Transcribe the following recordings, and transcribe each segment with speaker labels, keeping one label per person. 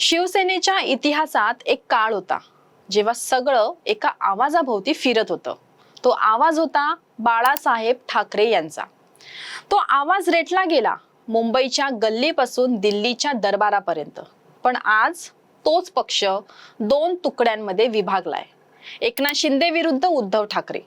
Speaker 1: शिवसेनेच्या इतिहासात एक काळ होता जेव्हा सगळं एका आवाजाभोवती फिरत होतं. तो आवाज होता बाळासाहेब ठाकरे यांचा. तो आवाज रेटला गेला मुंबईच्या गल्लीपासून दिल्लीच्या दरबारापर्यंत. पण आज तोच पक्ष दोन तुकड्यांमध्ये विभागलाय. एकनाथ शिंदे विरुद्ध उद्धव ठाकरे.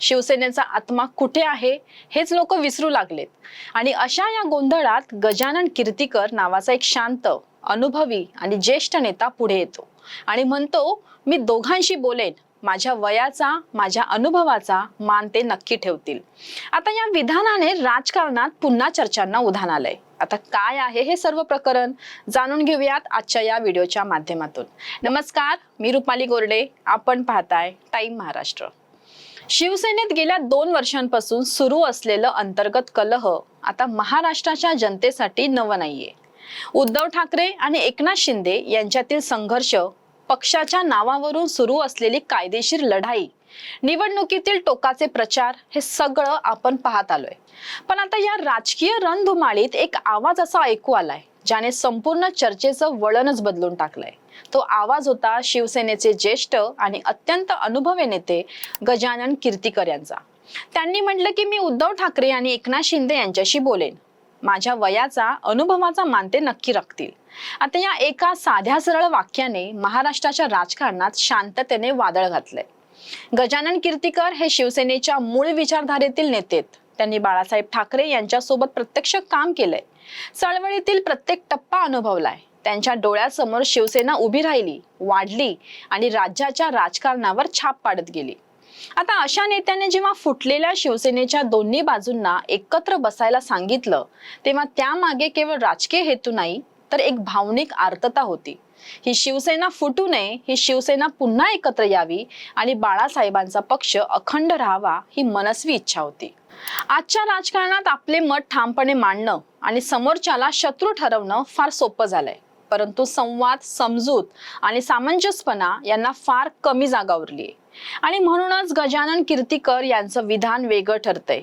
Speaker 1: शिवसेनेचा आत्मा कुठे आहे हेच लोक विसरू लागलेत. आणि अशा या गोंधळात गजानन कीर्तीकर नावाचा एक शांत अनुभवी आणि ज्येष्ठ नेता पुढे येतो. आणि म्हणतो मी दोघांशी बोलेन. माझ्या वयाचा माझ्या अनुभवाचा मान ते नक्की ठेवतील. आता या विधानाने राजकारणात पुन्हा चर्चांना उधाण आलंय. आता काय आहे हे सर्व प्रकरण जाणून घेऊयात आजच्या या व्हिडिओच्या माध्यमातून. नमस्कार मी रुपाली गोरडे. आपण पाहताय टाइम महाराष्ट्र. शिवसेनेत गेल्या दोन वर्षांपासून सुरू असलेलं अंतर्गत कलह आता महाराष्ट्राच्या जनतेसाठी नवं नाहीये. उद्धव ठाकरे आणि एकनाथ शिंदे यांच्यातील संघर्ष पक्षाच्या नावावरून सुरू असलेली कायदेशीर लढाई निवडणुकीतील टोकाचे प्रचार हे सगळं आपण पाहत आलोय. पण आता या राजकीय रणधुमाळीत एक आवाज असा ऐकू आलाय ज्याने संपूर्ण चर्चेचं वळणच बदलून टाकलंय. तो आवाज होता शिवसेनेचे ज्येष्ठ आणि अत्यंत अनुभवी नेते गजानन कीर्तीकर यांचा. त्यांनी म्हटलं की मी उद्धव ठाकरे आणि एकनाथ शिंदे यांच्याशी बोलेन. माझ्या वयाचा अनुभवाचा मानते नक्की राखतील आता या एका साध्या सरळ वाक्याने महाराष्ट्राच्या राजकारणात शांततेने वादळ घातलंय. गजानन कीर्तीकर हे शिवसेनेच्या मूळ विचारधारेतील नेतेत. त्यांनी बाळासाहेब ठाकरे यांच्यासोबत प्रत्यक्ष काम केलंय. चळवळीतील प्रत्येक टप्पा अनुभवलाय. त्यांच्या डोळ्यासमोर शिवसेना उभी राहिली वाढली आणि राज्याच्या राजकारणावर छाप पाडत गेली. आता अशा नेत्याने जेव्हा फुटलेल्या शिवसेनेच्या दोन्ही बाजूंना एकत्र बसायला सांगितलं तेव्हा त्यामागे केवळ राजकीय हेतू नाही तर एक भावनिक आर्तता होती. ही शिवसेना फुटू नये ही शिवसेना पुन्हा एकत्र यावी आणि बाळासाहेबांचा पक्ष अखंड राहावा ही मनस्वी इच्छा होती. आजच्या राजकारणात आपले मत ठामपणे मांडणं आणि समोरच्याला शत्रू ठरवणं फार सोपं झालंय. परंतु संवाद समजूत आणि सामंजस्यपणा यांना फार कमी जागा उरली आणि म्हणूनच गजानन कीर्तीकर यांचं विधान वेगळं ठरतंय.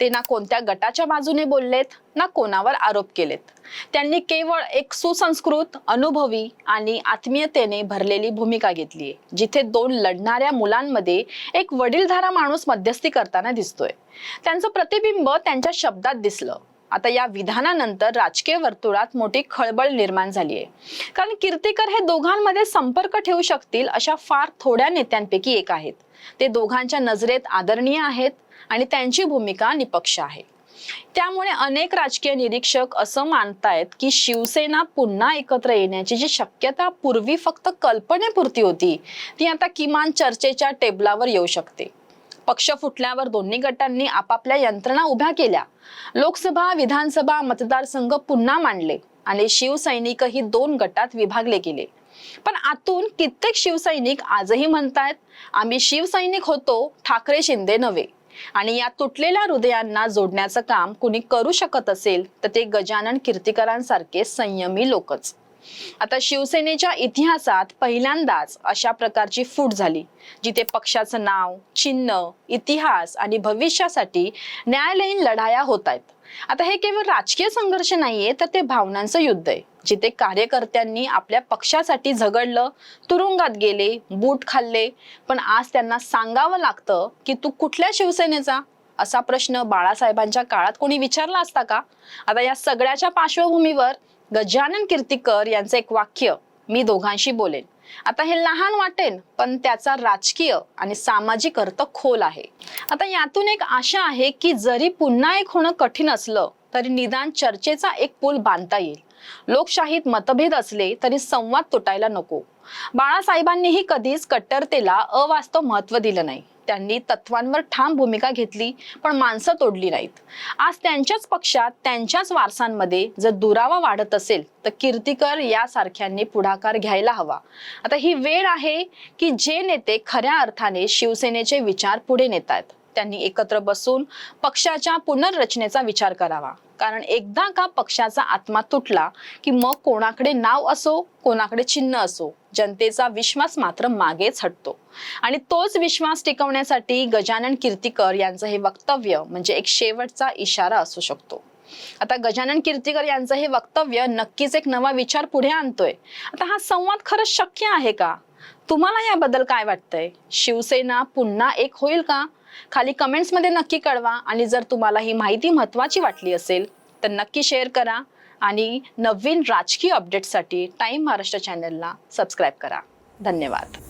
Speaker 1: ते ना कोणत्या गटाच्या बाजूने बोललेत ना कोणावर आरोप केलेत. त्यांनी केवळ एक सुसंस्कृत अनुभवी आणि आत्मीयतेने भरलेली भूमिका घेतली जिथे दोन लढणाऱ्या मुलांमध्ये एक वडीलधारा माणूस मध्यस्थी करताना दिसतोय. त्यांचं प्रतिबिंब त्यांच्या शब्दात दिसलं. आता या विधानानंतर राजकीय वर्तुळात मोठी खळबळ निर्माण झाली आहे कारण कीर्तीकर हे दोघांमध्ये संपर्क ठेवू शकतील अशा फार थोड्या नेत्यांपैकी एक आहेत. ते दोघांच्या नजरेत आदरणीय आहेत आणि त्यांची भूमिका निपक्ष आहे. त्यामुळे अनेक राजकीय निरीक्षक असं मानतायत की शिवसेना पुन्हा एकत्र येण्याची जी शक्यता पूर्वी फक्त कल्पनेपुरती होती ती आता किमान चर्चेच्या टेबलावर येऊ शकते. पक्ष फुटल्यावर दोन्ही गटांनी आपापल्या यंत्रणा उभ्या केल्या. लोकसभा विधानसभा मतदारसंघ पुन्हा मांडले आणि शिवसैनिकही दोन गटात विभागले गेले. पण आतून कित्येक शिवसैनिक आजही म्हणतायत आम्ही शिवसैनिक होतो ठाकरे शिंदे नव्हे. आणि या तुटलेल्या हृदयांना जोडण्याचं काम कुणी करू शकत असेल तर ते गजानन कीर्तिकरांसारखे संयमी लोकच. आता शिवसेनेच्या इतिहासात पहिल्यांदाच अशा प्रकारची फूट झाली जिथे पक्षाचं नाव चिन्ह इतिहास आणि भविष्यासाठी न्यायालयीन लढाया होत आहेत आता हे केवळ राजकीय संघर्ष नाहीये तर ते भावनांचं युद्ध आहे जिथे कार्यकर्त्यांनी आपल्या पक्षासाठी झगडलं तुरुंगात गेले बूट खाल्ले पण आज त्यांना सांगावं लागतं की तू कुठल्या शिवसेनेचा? असा प्रश्न बाळासाहेबांच्या काळात कोणी विचारला असता का? आता या सगळ्याच्या पार्श्वभूमीवर गजानन कीर्तीकर यांचं एक वाक्य मी दोघांशी बोलेन. आता हे लहान वाटेल पण त्याचा राजकीय आणि सामाजिक अर्थ खोल आहे. आता यातून एक आशा आहे की जरी पुन्हा एक होणं कठीण असलं तरी निदान चर्चेचा एक पूल बांधता येईल. लोकशाहीत मतभेद असले तरी संवाद तुटायला नको. बाळासाहेबांनीही कधीच कट्टरतेला अवास्तव महत्त्व दिलं नाही. त्यांनी तत्वांवर ठाम भूमिका घेतली पण माणसं तोडली नाहीत. आज त्यांच्याच पक्षात त्यांच्याच वारसांमध्ये जर दुरावा वाढत असेल तर कीर्तिकर यासारख्यांनी पुढाकार घ्यायला हवा. आता ही वेळ आहे की जे नेते खऱ्या अर्थाने शिवसेनेचे विचार पुढे नेत आहेत त्यांनी एकत्र बसून पक्षाच्या पुनर्रचनेचा विचार करावा. कारण एकदा का पक्षाचा आत्मा तुटला की मग कोणाकडे नाव असो कोणाकडे चिन्ह असो जनतेचा विश्वास मात्र मागेच हटतो. आणि तोच विश्वास टिकवण्यासाठी गजानन कीर्तीकर यांचं हे वक्तव्य म्हणजे एक शेवटचा इशारा असू शकतो. आता गजानन कीर्तीकर यांचं हे वक्तव्य नक्कीच एक नवा विचार पुढे आणतोय. आता हा संवाद खरंच शक्य आहे का? तुम्हाला याबद्दल काय वाटतंय? शिवसेना पुन्हा एक होईल का? खाली कमेंट्समध्ये नक्की कळवा आणि जर तुम्हाला ही माहिती महत्वाची वाटली असेल तर नक्की शेअर करा आणि नवीन राजकीय अपडेट्ससाठी टाईम महाराष्ट्र चॅनलला सबस्क्राईब करा. धन्यवाद.